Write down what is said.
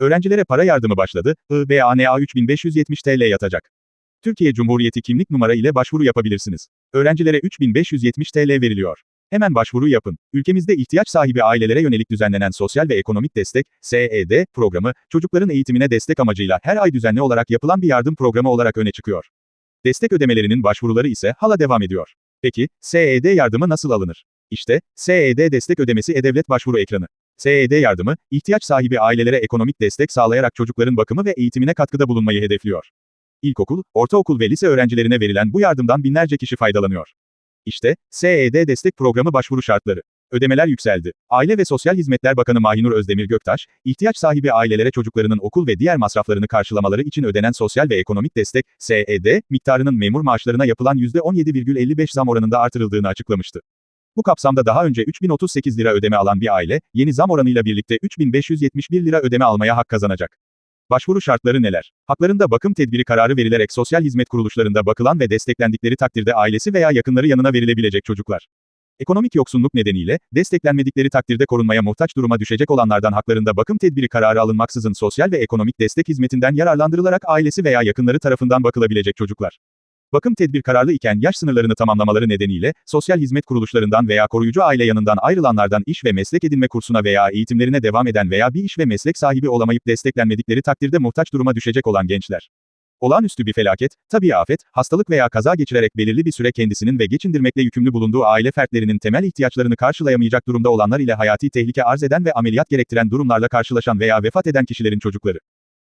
Öğrencilere para yardımı başladı, IBANA 3570 TL yatacak. Türkiye Cumhuriyeti kimlik numara ile başvuru yapabilirsiniz. Öğrencilere 3570 TL veriliyor. Hemen başvuru yapın. Ülkemizde ihtiyaç sahibi ailelere yönelik düzenlenen sosyal ve ekonomik destek, SED, programı, çocukların eğitimine destek amacıyla her ay düzenli olarak yapılan bir yardım programı olarak öne çıkıyor. Destek ödemelerinin başvuruları ise hala devam ediyor. Peki, SED yardımı nasıl alınır? İşte, SED destek ödemesi e-devlet başvuru ekranı. SED yardımı, ihtiyaç sahibi ailelere ekonomik destek sağlayarak çocukların bakımı ve eğitimine katkıda bulunmayı hedefliyor. İlkokul, ortaokul ve lise öğrencilerine verilen bu yardımdan binlerce kişi faydalanıyor. İşte, SED destek programı başvuru şartları. Ödemeler yükseldi. Aile ve Sosyal Hizmetler Bakanı Mahinur Özdemir Göktaş, ihtiyaç sahibi ailelere çocuklarının okul ve diğer masraflarını karşılamaları için ödenen sosyal ve ekonomik destek, SED, miktarının memur maaşlarına yapılan %17,55 zam oranında artırıldığını açıklamıştı. Bu kapsamda daha önce 3038 lira ödeme alan bir aile, yeni zam oranıyla birlikte 3571 lira ödeme almaya hak kazanacak. Başvuru şartları neler? Haklarında bakım tedbiri kararı verilerek sosyal hizmet kuruluşlarında bakılan ve desteklendikleri takdirde ailesi veya yakınları yanına verilebilecek çocuklar. Ekonomik yoksunluk nedeniyle, desteklenmedikleri takdirde korunmaya muhtaç duruma düşecek olanlardan haklarında bakım tedbiri kararı alınmaksızın sosyal ve ekonomik destek hizmetinden yararlandırılarak ailesi veya yakınları tarafından bakılabilecek çocuklar. Bakım tedbir kararlı iken yaş sınırlarını tamamlamaları nedeniyle, sosyal hizmet kuruluşlarından veya koruyucu aile yanından ayrılanlardan iş ve meslek edinme kursuna veya eğitimlerine devam eden veya bir iş ve meslek sahibi olamayıp desteklenmedikleri takdirde muhtaç duruma düşecek olan gençler. Olağanüstü bir felaket, tabii afet, hastalık veya kaza geçirerek belirli bir süre kendisinin ve geçindirmekle yükümlü bulunduğu aile fertlerinin temel ihtiyaçlarını karşılayamayacak durumda olanlar ile hayati tehlike arz eden ve ameliyat gerektiren durumlarla karşılaşan veya vefat eden kişilerin çocukları.